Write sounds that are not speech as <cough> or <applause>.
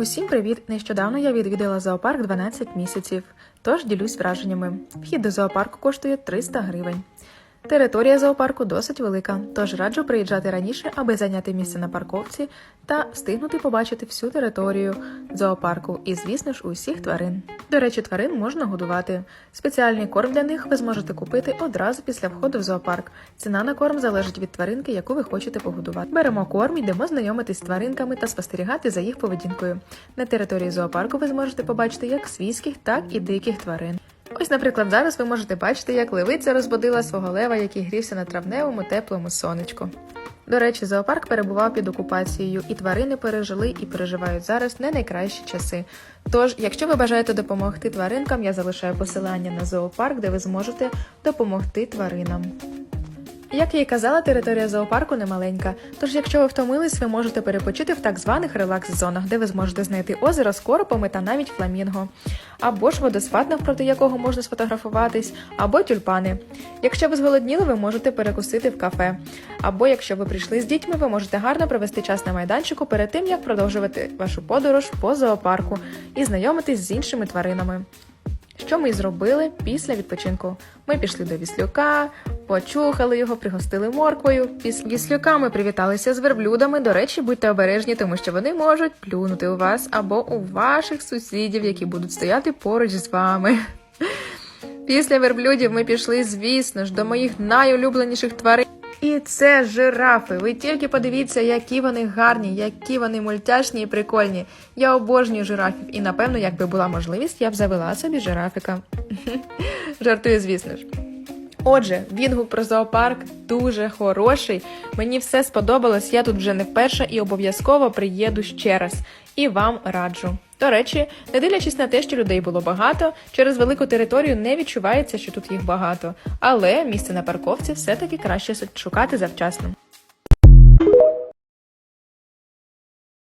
Усім привіт! Нещодавно я відвідала зоопарк 12 місяців, тож ділюсь враженнями. Вхід до зоопарку коштує 300 гривень. Територія зоопарку досить велика, тож раджу приїжджати раніше, аби зайняти місце на парковці та встигнути побачити всю територію зоопарку і, звісно ж, усіх тварин. До речі, тварин можна годувати. Спеціальний корм для них ви зможете купити одразу після входу в зоопарк. Ціна на корм залежить від тваринки, яку ви хочете погодувати. Беремо корм, йдемо знайомитись з тваринками та спостерігати за їх поведінкою. На території зоопарку ви зможете побачити як свійських, так і диких тварин. Ось, наприклад, зараз ви можете бачити, як левиця розбудила свого лева, який грівся на травневому теплому сонечку. До речі, зоопарк перебував під окупацією, і тварини пережили і переживають зараз не найкращі часи. Тож, якщо ви бажаєте допомогти тваринкам, я залишаю посилання на зоопарк, де ви зможете допомогти тваринам. Як я й казала, територія зоопарку немаленька, тож якщо ви втомились, ви можете перепочити в так званих релакс-зонах, де ви зможете знайти озеро з коропами та навіть фламінго, або ж водоспад, навпроти якого можна сфотографуватись, або тюльпани. Якщо ви зголодніли, ви можете перекусити в кафе. Або якщо ви прийшли з дітьми, ви можете гарно провести час на майданчику перед тим, як продовжувати вашу подорож по зоопарку і знайомитись з іншими тваринами. Що ми й зробили після відпочинку? Ми пішли до віслюка, почухали його, пригостили морквою. Після віслюка ми привіталися з верблюдами. До речі, будьте обережні, тому що вони можуть плюнути у вас або у ваших сусідів, які будуть стояти поруч з вами. Після верблюдів ми пішли, звісно ж, до моїх найулюбленіших тварин. І це жирафи. Ви тільки подивіться, які вони гарні, які вони мультяшні і прикольні. Я обожнюю жирафів, і напевно, якби була можливість, я б завела собі жирафіка. <laughs> Жартую, звісно ж. Отже, відгук про зоопарк дуже хороший. Мені все сподобалось. Я тут вже не вперше і обов'язково приїду ще раз. І вам раджу. До речі, не дивлячись на те, що людей було багато, через велику територію не відчувається, що тут їх багато. Але місце на парковці все-таки краще шукати завчасно.